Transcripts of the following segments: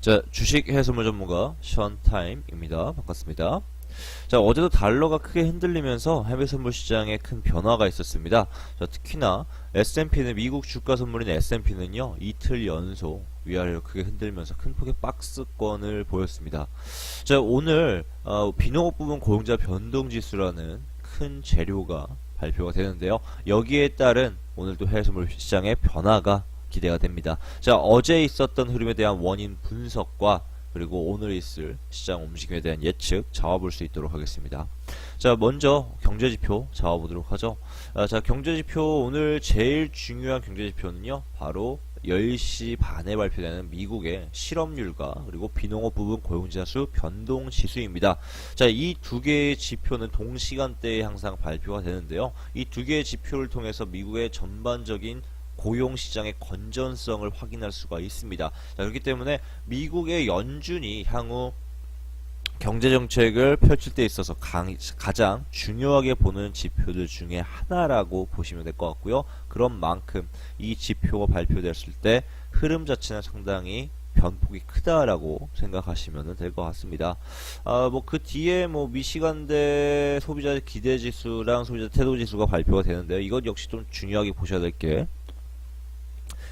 자, 주식 해소물 전문가 션타임입니다. 반갑습니다. 자, 어제도 달러가 크게 흔들리면서 해외 선물 시장에 큰 변화가 있었습니다. 자, 특히나 S&P는 미국 주가 선물인 S&P는요, 이틀 연속 위아래로 크게 흔들면서 큰 폭의 박스권을 보였습니다. 자, 오늘 어, 비농업 부분 고용자 변동 지수라는 큰 재료가 발표가 되는데요. 여기에 따른 오늘도 해외 선물 시장의 변화가 기대가 됩니다. 자, 어제 있었던 흐름에 대한 원인 분석과 그리고 오늘 있을 시장 움직임에 대한 예측 잡아볼 수 있도록 하겠습니다. 자, 먼저 경제지표 잡아보도록 하죠. 아, 자, 경제지표 오늘 제일 중요한 경제지표는요, 바로 10시 반에 발표되는 미국의 실업률과 그리고 비농업 부분 고용자수 변동 지수입니다. 자, 이 두 개의 지표는 동시간대에 항상 발표가 되는데요. 이 두 개의 지표를 통해서 미국의 전반적인 고용 시장의 건전성을 확인할 수가 있습니다. 자, 그렇기 때문에 미국의 연준이 향후 경제 정책을 펼칠 때 있어서 강, 가장 중요하게 보는 지표들 중에 하나라고 보시면 될 것 같고요. 그런 만큼 이 지표가 발표됐을 때 흐름 자체는 상당히 변폭이 크다라고 생각하시면 될 것 같습니다. 아, 뭐 그 뒤에 뭐 미시간대 소비자 기대 지수랑 소비자 태도 지수가 발표가 되는데요. 이것 역시 좀 중요하게 보셔야 될 게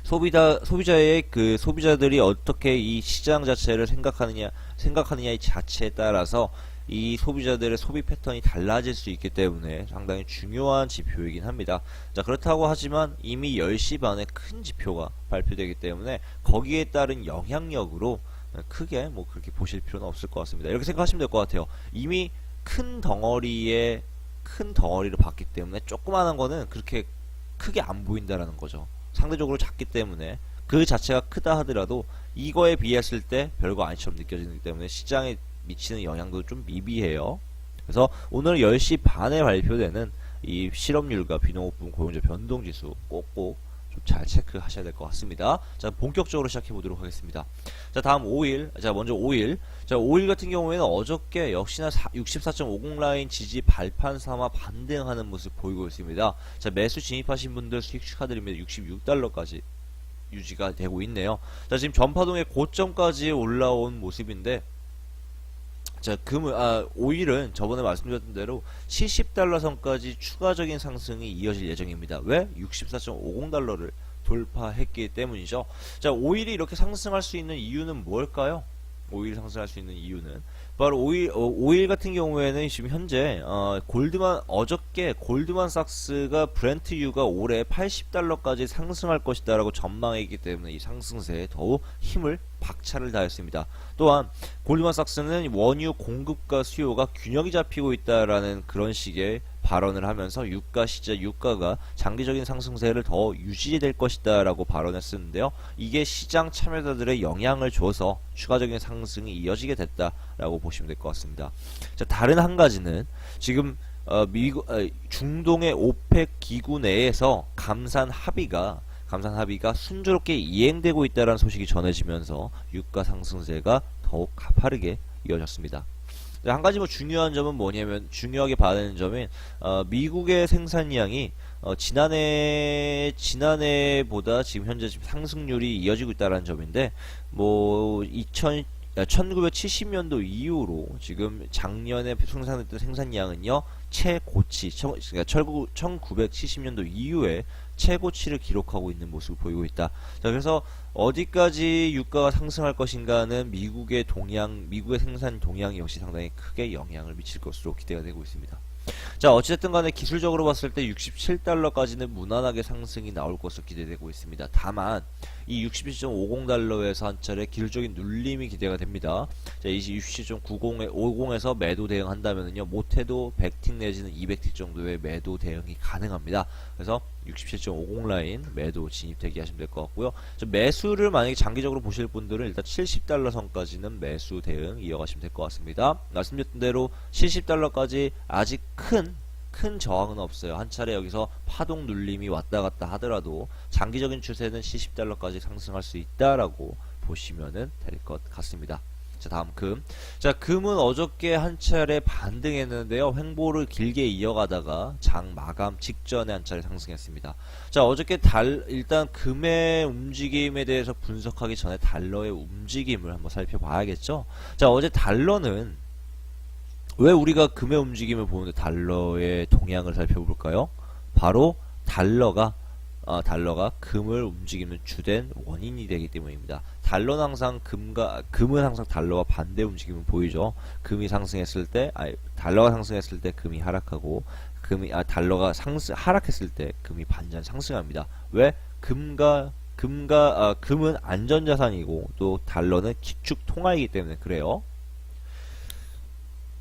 소비자 소비자의 그 소비자들이 어떻게 이 시장 자체를 생각하느냐 생각하느냐 이 자체에 따라서 이 소비자들의 소비 패턴이 달라질 수 있기 때문에 상당히 중요한 지표이긴 합니다. 자, 그렇다고 하지만 이미 10시 반에 큰 지표가 발표되기 때문에 거기에 따른 영향력으로 크게 뭐 그렇게 보실 필요는 없을 것 같습니다. 이렇게 생각하시면 될 것 같아요. 이미 큰 덩어리에 큰 덩어리를 봤기 때문에 조그마한 거는 그렇게 크게 안 보인다라는 거죠. 상대적으로 작기 때문에 그 자체가 크다 하더라도 이거에 비했을 때 별거 아니처럼 느껴지기 때문에 시장에 미치는 영향도 좀 미비해요. 그래서 오늘 10시 반에 발표되는 이 실업률과 비농업부 고용자 변동지수 꼭꼭 좀 잘 체크하셔야 될 것 같습니다. 자, 본격적으로 시작해 보도록 하겠습니다. 자, 다음 5일. 자, 먼저 5일. 자, 5일 같은 경우에는 어저께 역시나 64.50 라인 지지 발판 삼아 반등하는 모습 보이고 있습니다. 자, 매수 진입하신 분들 수익 축하드립니다. 66달러까지 유지가 되고 있네요. 자, 지금 전파동의 고점까지 올라온 모습인데 자, 금, 아, 5일은 저번에 말씀드렸던 대로 70달러 선까지 추가적인 상승이 이어질 예정입니다. 왜? 64.50달러를 돌파했기 때문이죠. 자, 5일이 이렇게 상승할 수 있는 이유는 뭘까요? 5일 상승할 수 있는 이유는 바로 5일, 어, 5일 같은 경우에는 지금 현재 어, 골드만 어저께 골드만삭스가 브렌트유가 올해 80달러까지 상승할 것이다라고 전망했기 때문에 이 상승세에 더욱 힘을 박차를 다했습니다. 또한 골드만삭스는 원유 공급과 수요가 균형이 잡히고 있다라는 그런 식의 발언을 하면서 유가 시자 유가가 장기적인 상승세를 더 유지될 것이다라고 발언했었는데요. 이게 시장 참여자들의 영향을 줘서 추가적인 상승이 이어지게 됐다라고 보시면 될 것 같습니다. 자, 다른 한 가지는 지금 어, 미국 어, 중동의 오펙 기구 내에서 감산 합의가 감산 합의가 순조롭게 이행되고 있다는 소식이 전해지면서 유가 상승세가 더욱 가파르게 이어졌습니다. 한 가지 뭐 중요한 점은 뭐냐면 중요하게 봐야 되는 점은 어, 미국의 생산량이 어, 지난해 지난해보다 지금 현재 지금 상승률이 이어지고 있다는 점인데 뭐 2000, 1970년도 이후로 지금 작년에 생산했던 생산량은요 최고치 그러니까 1970년도 이후에 최고치를 기록하고 있는 모습을 보이고 있다. 자, 그래서 어디까지 유가가 상승할 것인가는 미국의 동향, 미국의 생산 동향이 역시 상당히 크게 영향을 미칠 것으로 기대가 되고 있습니다. 자, 어찌됐든 간에 기술적으로 봤을 때 67달러까지는 무난하게 상승이 나올 것으로 기대되고 있습니다. 다만, 이 67.50달러에서 한 차례 기술적인 눌림이 기대가 됩니다. 자, 이 67.90에, 50에서 매도 대응한다면요, 못해도 100틱 내지는 200틱 정도의 매도 대응이 가능합니다. 그래서 67.50 라인 매도 진입 대기하시면 될 것 같고요. 매수를 만약에 장기적으로 보실 분들은 일단 70달러 선까지는 매수 대응 이어가시면 될 것 같습니다. 말씀드렸던 대로 70달러까지 아직 큰, 큰 저항은 없어요. 한 차례 여기서 파동 눌림이 왔다 갔다 하더라도 장기적인 추세는 70달러까지 상승할 수 있다라고 보시면 될것 같습니다. 자, 다음 금. 자, 금은 어저께 한 차례 반등했는데요. 횡보를 길게 이어가다가 장 마감 직전에 한 차례 상승했습니다. 자, 어저께 달, 일단 금의 움직임에 대해서 분석하기 전에 달러의 움직임을 한번 살펴봐야겠죠? 자, 어제 달러는 왜 우리가 금의 움직임을 보는데 달러의 동향을 살펴볼까요? 바로 달러가 어, 달러가 금을 움직이는 주된 원인이 되기 때문입니다. 달러는 항상 금과 금은 항상 달러와 반대 움직임을 보이죠. 금이 상승했을 때, 아 달러가 상승했을 때 금이 하락하고 금이 아 달러가 상승 하락했을 때 금이 반전 상승합니다. 왜? 금과 금과 아, 금은 안전자산이고 또 달러는 기축 통화이기 때문에 그래요.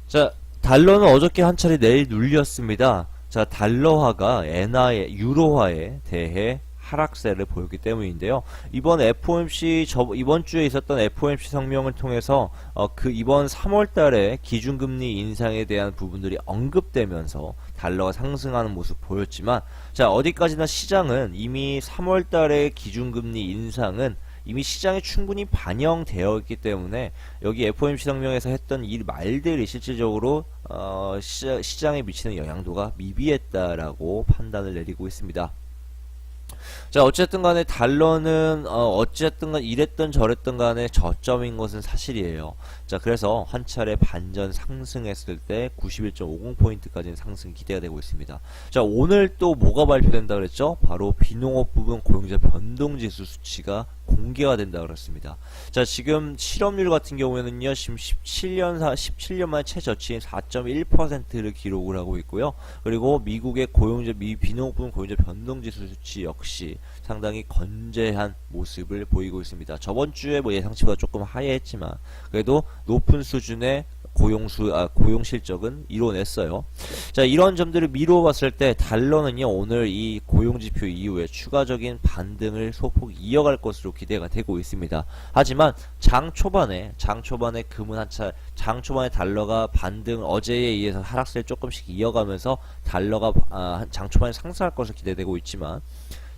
자, 달러는 어저께 한 차례 내일 눌렸습니다. 자, 달러화가 엔화에 유로화에 대해 하락세를 보였기 때문인데요. 이번 FOMC 저 이번 주에 있었던 FOMC 성명을 통해서 어, 그 이번 3월달에 기준금리 인상에 대한 부분들이 언급되면서 달러가 상승하는 모습 보였지만 자 어디까지나 시장은 이미 3월달에 기준금리 인상은 이미 시장에 충분히 반영되어 있기 때문에 여기 FOMC 성명에서 했던 이 말들이 실질적으로 어, 시, 시장 에 미치는 영향도가 미비했다라고 판단을 내리고 있습니다. 자 어쨌든 간에 달러는 어, 어쨌든 간 이랬던 저랬던 간에 저점인 것은 사실이에요. 자 그래서 한 차례 반전 상승했을 때 91.50포인트까지는 상승 기대가 되고 있습니다. 자 오늘 또 뭐가 발표된다 그랬죠? 바로 비농업 부분 고용자 변동지수 수치가 공개가 된다 그랬습니다. 자 지금 실업률 같은 경우에는요 지금 17년 사 17년 만에 최저치인 4.1%를 기록을 하고 있고요. 그리고 미국의 고용자 미 비농업 부분 고용자 변동지수 수치 역시 상당히 건재한 모습을 보이고 있습니다. 저번 주에 뭐 예상치보다 조금 하회했지만 그래도 높은 수준의 고용수 아, 고용 실적은 이뤄냈어요. 자 이런 점들을 미루어 봤을 때 달러는요 오늘 이 고용 지표 이후에 추가적인 반등을 소폭 이어갈 것으로 기대가 되고 있습니다. 하지만 장 초반에 장 초반에 금은 한차 장 초반에 달러가 반등 어제에 의해서 하락세를 조금씩 이어가면서 달러가 아, 장 초반에 상승할 것으로 기대되고 있지만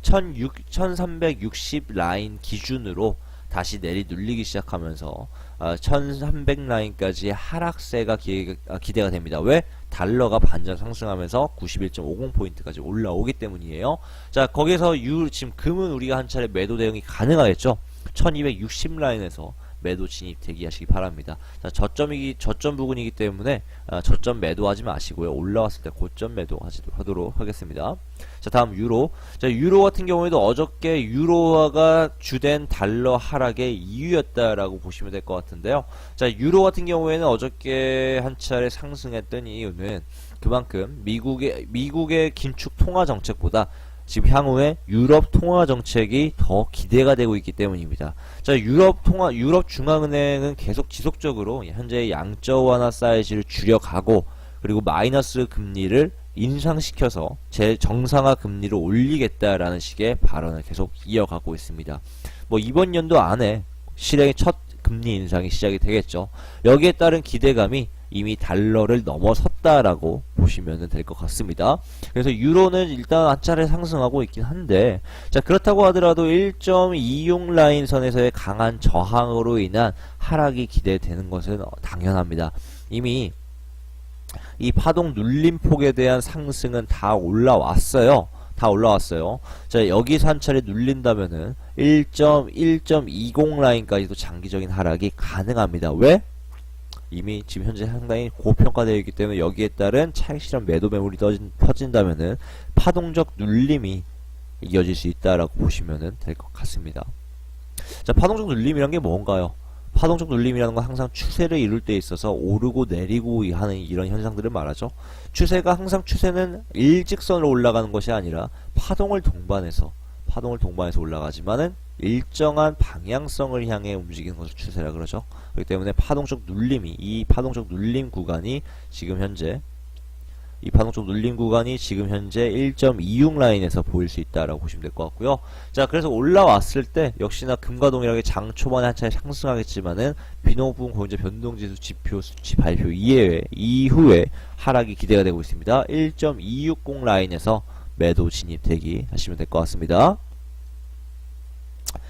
1360 라인 기준으로 다시 내리 눌리기 시작하면서 어, 1300 라인까지의 하락세가 기, 아, 기대가 됩니다. 왜? 달러가 반전 상승하면서 91.50포인트까지 올라오기 때문이에요. 자, 거기서 유, 지금 금은 우리가 한 차례 매도 대응이 가능하겠죠? 1260 라인에서 매도 진입 대기하시기 바랍니다. 자, 저점이기 저점 부근이기 때문에 아, 저점 매도하지 마시고요. 올라왔을 때 고점 매도하도록 하겠습니다. 자, 다음 유로. 자, 유로 같은 경우에도 어저께 유로화가 주된 달러 하락의 이유였다라고 보시면 될 것 같은데요. 자, 유로 같은 경우에는 어저께 한 차례 상승했던 이유는 그만큼 미국의 미국의 긴축 통화 정책보다 지금 향후에 유럽 통화 정책이 더 기대가 되고 있기 때문입니다. 자, 유럽 통화 유럽 중앙은행은 계속 지속적으로 현재 양적 완화 사이즈를 줄여가고 그리고 마이너스 금리를 인상시켜서 제 정상화 금리를 올리겠다라는 식의 발언을 계속 이어가고 있습니다. 뭐 이번 연도 안에 실행의 첫 금리 인상이 시작이 되겠죠. 여기에 따른 기대감이 이미 달러를 넘어섰다라고 보시면 될 것 같습니다. 그래서 유로는 일단 한 차례 상승하고 있긴 한데 자 그렇다고 하더라도 1.26 라인 선에서의 강한 저항으로 인한 하락이 기대되는 것은 당연합니다. 이미 이 파동 눌림폭에 대한 상승은 다 올라왔어요. 다 올라왔어요. 자, 여기서 한 차례 눌린다면은 1.1.20 라인까지도 장기적인 하락이 가능합니다. 왜? 이미 지금 현재 상당히 고평가되어 있기 때문에 여기에 따른 차익 실현 매도 매물이 터진, 터진다면은 파동적 눌림이 이어질 수 있다라고 보시면 될 것 같습니다. 자, 파동적 눌림이란 게 뭔가요? 파동적 눌림이라는 건 항상 추세를 이룰 때 있어서 오르고 내리고 하는 이런 현상들을 말하죠. 추세가 항상 추세는 일직선으로 올라가는 것이 아니라 파동을 동반해서 파동을 동반해서 올라가지만은 일정한 방향성을 향해 움직이는 것을 추세라 그러죠. 그렇기 때문에 파동적 눌림이 이 파동적 눌림 구간이 지금 현재 이 파동적 눌림 구간이 지금 현재 1.26 라인에서 보일 수 있다라고 보시면 될 것 같고요. 자, 그래서 올라왔을 때 역시나 금과 동일하게 장 초반에 한 차례 상승하겠지만은 비농부분 고용자 변동지수 지표 수치 발표 이외에 이후에 하락이 기대가 되고 있습니다. 1.260 라인에서 매도 진입 대기 하시면 될 것 같습니다.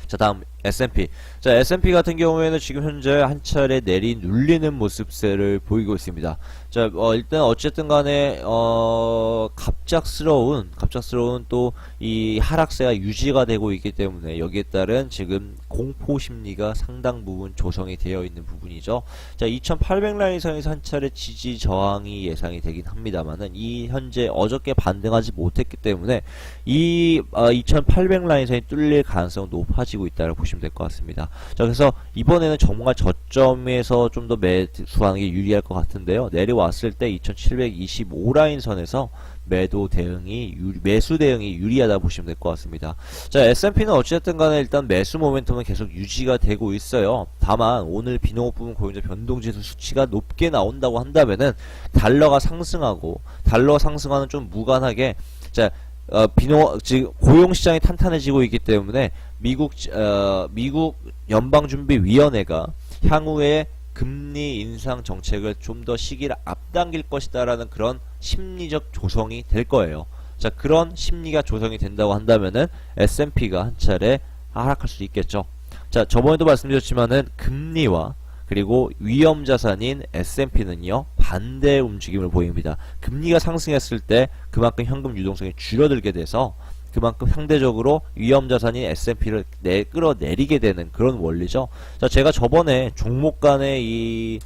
자, 다음 S&P. 자, S&P 같은 경우에는 지금 현재 한 차례 내리 눌리는 모습세를 보이고 있습니다. 자, 어, 일단 어쨌든 간에 어, 갑작스러운 갑작스러운 또 이 하락세가 유지가 되고 있기 때문에 여기에 따른 지금 공포 심리가 상당 부분 조성이 되어 있는 부분이죠. 자, 2800 라인선에서 한 차례 지지 저항이 예상이 되긴 합니다만은 이 현재 어저께 반등하지 못했기 때문에 이 어, 2800 라인선이 뚫릴 가능성은 높아지고 있다고 보시면 될 것 같습니다. 자, 그래서 이번에는 정말 저점에서 좀 더 매수하는 게 유리할 것 같은데요. 내려왔을 때 2725 라인 선에서 매도 대응이 유리- 매수 대응이 유리하다 보시면 될 것 같습니다. 자, S&P는 어쨌든 간에 일단 매수 모멘텀은 계속 유지가 되고 있어요. 다만 오늘 비농업 부분 고용자 변동지수 수치가 높게 나온다고 한다면은 달러가 상승하고 달러 상승하는 좀 무관하게 자, 어, 비농 지금 고용 시장이 탄탄해지고 있기 때문에 미국 어, 미국 연방준비위원회가 향후에 금리 인상 정책을 좀 더 시기를 앞당길 것이다라는 그런 심리적 조성이 될 거예요. 자, 그런 심리가 조성이 된다고 한다면은 S&P가 한 차례 하락할 수 있겠죠. 자, 저번에도 말씀드렸지만은 금리와 그리고 위험 자산인 S&P는요 반대 움직임을 보입니다. 금리가 상승했을 때 그만큼 현금 유동성이 줄어들게 돼서 그만큼 상대적으로 위험 자산인 S&P를 내 끌어내리게 되는 그런 원리죠. 자, 제가 저번에 종목 간의 이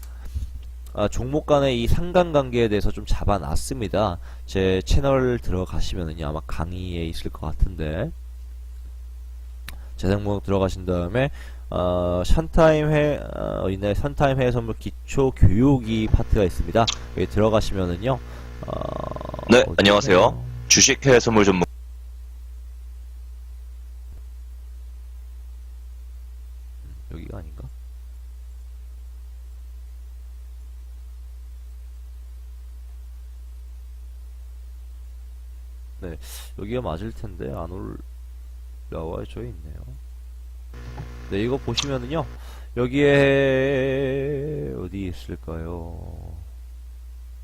아, 종목 간의 이 상관관계에 대해서 좀 잡아놨습니다. 제 채널 들어가시면은요 아마 강의에 있을 것 같은데 재생목록 들어가신 다음에 어, 샨타임 회 어, 있나요? 샨타임 회의 선물 기초 교육이 파트가 있습니다. 여기 들어가시면은요. 어, 네, 안녕하세요. 있나요? 주식 해외 선물 전문 여기가 아닌가? 네, 여기가 맞을 텐데 안 올 라와 져 있네요. 네, 이거 보시면은요, 여기에 어디 있을까요?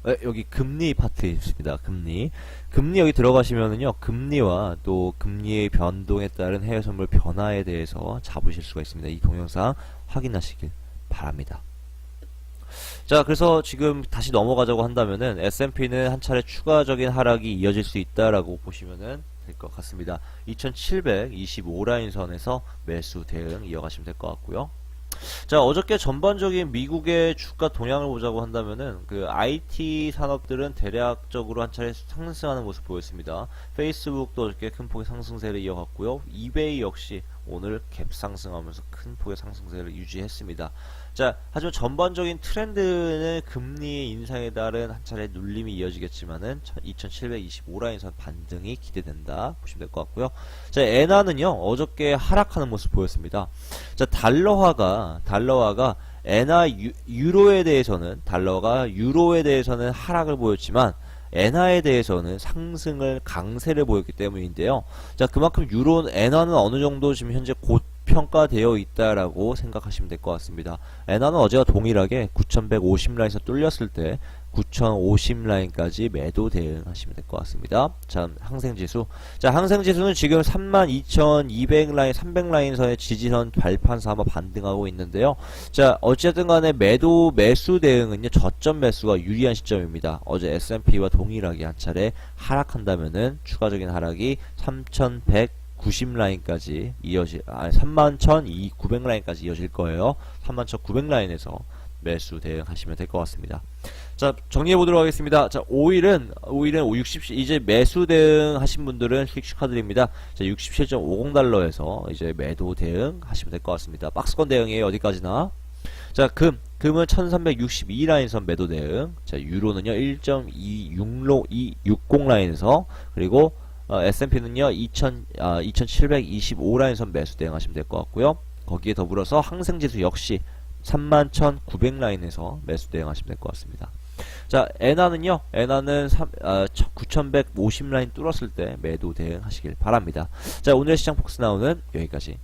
네, 여기 금리 파트 있습니다. 금리. 금리 여기 들어가시면은요, 금리와 또 금리의 변동에 따른 해외 선물 변화에 대해서 잡으실 수가 있습니다. 이 동영상 확인하시길 바랍니다. 자, 그래서 지금 다시 넘어가자고 한다면은 S&P는 한 차례 추가적인 하락이 이어질 수 있다라고 보시면은 될 것 같습니다. 2725 라인 선에서 매수 대응 이어가시면 될 것 같고요. 자, 어저께 전반적인 미국의 주가 동향을 보자고 한다면은 그 IT 산업들은 대략적으로 한 차례 상승하는 모습 보였습니다. 페이스북도 어저께 큰 폭의 상승세를 이어갔고요. 이베이 역시 오늘 갭 상승하면서 큰 폭의 상승세를 유지했습니다. 자, 하지만 전반적인 트렌드는 금리 인상에 따른 한 차례 눌림이 이어지겠지만은 2725 라인선 반등이 기대된다 보시면 될 것 같고요. 자, 엔화는요 어저께 하락하는 모습 보였습니다. 자, 달러화가 달러화가 엔화 유, 유로에 대해서는 달러가 유로에 대해서는 하락을 보였지만 엔화에 대해서는 상승을 강세를 보였기 때문인데요. 자, 그만큼 유로 엔화는 어느 정도 지금 현재 고평가되어 있다라고 생각하시면 될 것 같습니다. 엔화는 어제와 동일하게 9150 라인에서 뚫렸을 때 9050 라인까지 매도 대응하시면 될 것 같습니다. 자, 항생지수. 자, 항생지수는 지금 32,200 라인, 300 라인선의 지지선 발판 삼아 반등하고 있는데요. 자, 어쨌든 간에 매도, 매수 대응은요, 저점 매수가 유리한 시점입니다. 어제 S&P와 동일하게 한 차례 하락한다면은 추가적인 하락이 3,100 90 라인까지 이어질, 아, 31,900 라인까지 이어질 거예요. 31,900 라인에서 매수 대응하시면 될 것 같습니다. 자, 정리해 보도록 하겠습니다. 자, 5일은, 5일은 60, 이제 매수 대응 하신 분들은 수익 축하드립니다. 자, 67.50 달러에서 이제 매도 대응 하시면 될 것 같습니다. 박스권 대응이에요. 어디까지나. 자, 금. 금은 1362 라인선 매도 대응. 자, 유로는요, 1.26로, 260 라인에서, 그리고 어, S&P는요 2000, 아, 2725 라인선 매수 대응하시면 될 것 같고요. 거기에 더불어서 항생지수 역시 31,900 라인에서 매수 대응하시면 될 것 같습니다. 자, 엔화는요, 엔화는 3, 아, 9150 라인 뚫었을 때 매도 대응하시길 바랍니다. 자, 오늘 시장 폭스 나오는 여기까지